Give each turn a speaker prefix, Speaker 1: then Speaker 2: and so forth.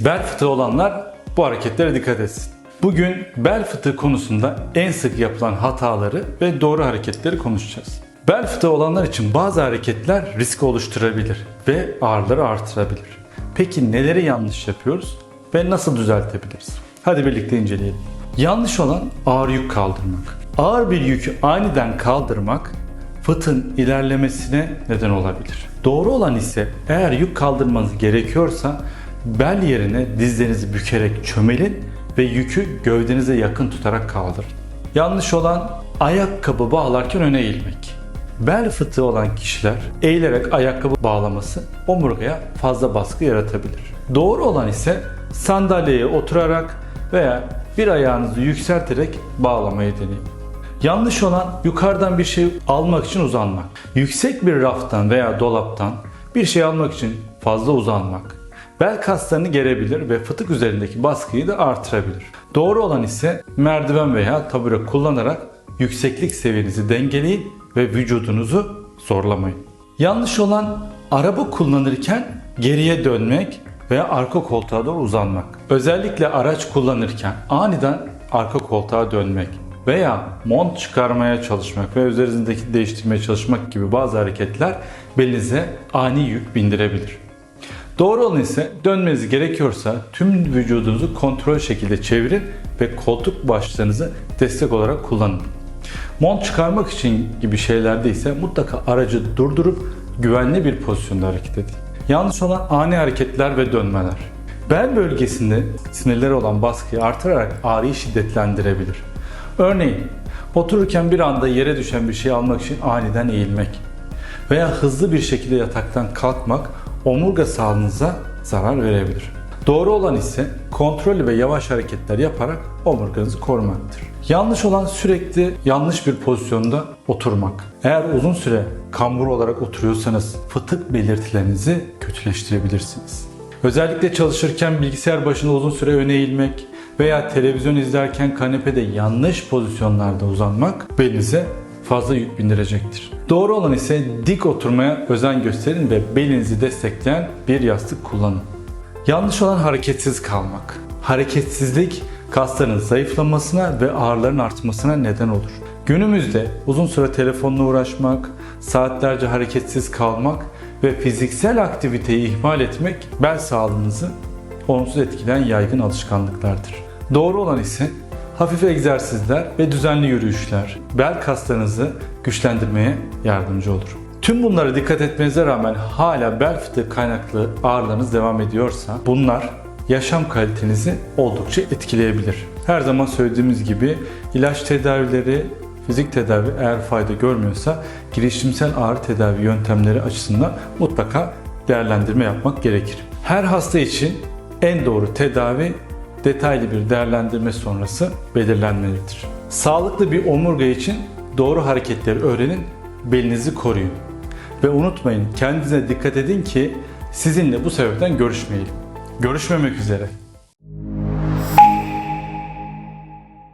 Speaker 1: Bel fıtığı olanlar bu hareketlere dikkat etsin. Bugün bel fıtığı konusunda en sık yapılan hataları ve doğru hareketleri konuşacağız. Bel fıtığı olanlar için bazı hareketler risk oluşturabilir ve ağrıları artırabilir. Peki neleri yanlış yapıyoruz ve nasıl düzeltebiliriz? Hadi birlikte inceleyelim. Yanlış olan ağır yük kaldırmak. Ağır bir yükü aniden kaldırmak fıtığın ilerlemesine neden olabilir. Doğru olan ise eğer yük kaldırmanız gerekiyorsa bel yerine dizlerinizi bükerek çömelin ve yükü gövdenize yakın tutarak kaldırın. Yanlış olan ayakkabı bağlarken öne eğilmek. Bel fıtığı olan kişiler eğilerek ayakkabı bağlaması omurgaya fazla baskı yaratabilir. Doğru olan ise sandalyeye oturarak veya bir ayağınızı yükselterek bağlamayı deneyin. Yanlış olan yukarıdan bir şey almak için uzanmak. Yüksek bir raftan veya dolaptan bir şey almak için fazla uzanmak. Bel kaslarını gerebilir ve fıtık üzerindeki baskıyı da artırabilir. Doğru olan ise merdiven veya tabure kullanarak yükseklik seviyenizi dengeleyin ve vücudunuzu zorlamayın. Yanlış olan araba kullanırken geriye dönmek veya arka koltuğa doğru uzanmak. Özellikle araç kullanırken aniden arka koltuğa dönmek veya mont çıkarmaya çalışmak ve üzerinizdeki değiştirmeye çalışmak gibi bazı hareketler belinize ani yük bindirebilir. Doğru olan ise dönmeniz gerekiyorsa tüm vücudunuzu kontrol şekilde çevirin ve koltuk başlarınızı destek olarak kullanın. Mont çıkarmak için gibi şeylerde ise mutlaka aracı durdurup güvenli bir pozisyonda hareket edin. Yanlış olan ani hareketler ve dönmeler. Bel bölgesinde sinirlere olan baskıyı artırarak ağrıyı şiddetlendirebilir. Örneğin otururken bir anda yere düşen bir şey almak için aniden eğilmek veya hızlı bir şekilde yataktan kalkmak omurga sağlığınıza zarar verebilir. Doğru olan ise kontrollü ve yavaş hareketler yaparak omurganızı korumaktır. Yanlış olan sürekli yanlış bir pozisyonda oturmak. Eğer uzun süre kambur olarak oturuyorsanız fıtık belirtilerinizi kötüleştirebilirsiniz. Özellikle çalışırken bilgisayar başında uzun süre öne eğilmek veya televizyon izlerken kanepede yanlış pozisyonlarda uzanmak belinize fazla yük bindirecektir. Doğru olan ise dik oturmaya özen gösterin ve belinizi destekleyen bir yastık kullanın. Yanlış olan hareketsiz kalmak. Hareketsizlik kasların zayıflamasına ve ağrıların artmasına neden olur. Günümüzde uzun süre telefonla uğraşmak, saatlerce hareketsiz kalmak ve fiziksel aktiviteyi ihmal etmek bel sağlığınızı olumsuz etkileyen yaygın alışkanlıklardır. Doğru olan ise hafif egzersizler ve düzenli yürüyüşler bel kaslarınızı güçlendirmeye yardımcı olur. Tüm bunlara dikkat etmenize rağmen hala bel fıtığı kaynaklı ağrılarınız devam ediyorsa bunlar yaşam kalitenizi oldukça etkileyebilir. Her zaman söylediğimiz gibi ilaç tedavileri, fizik tedavi eğer fayda görmüyorsa girişimsel ağrı tedavi yöntemleri açısından mutlaka değerlendirme yapmak gerekir. Her hasta için en doğru tedavi detaylı bir değerlendirme sonrası belirlenmelidir. Sağlıklı bir omurga için doğru hareketleri öğrenin, belinizi koruyun. Ve unutmayın kendinize dikkat edin ki sizinle bu sebepten görüşmeyelim. Görüşmemek üzere.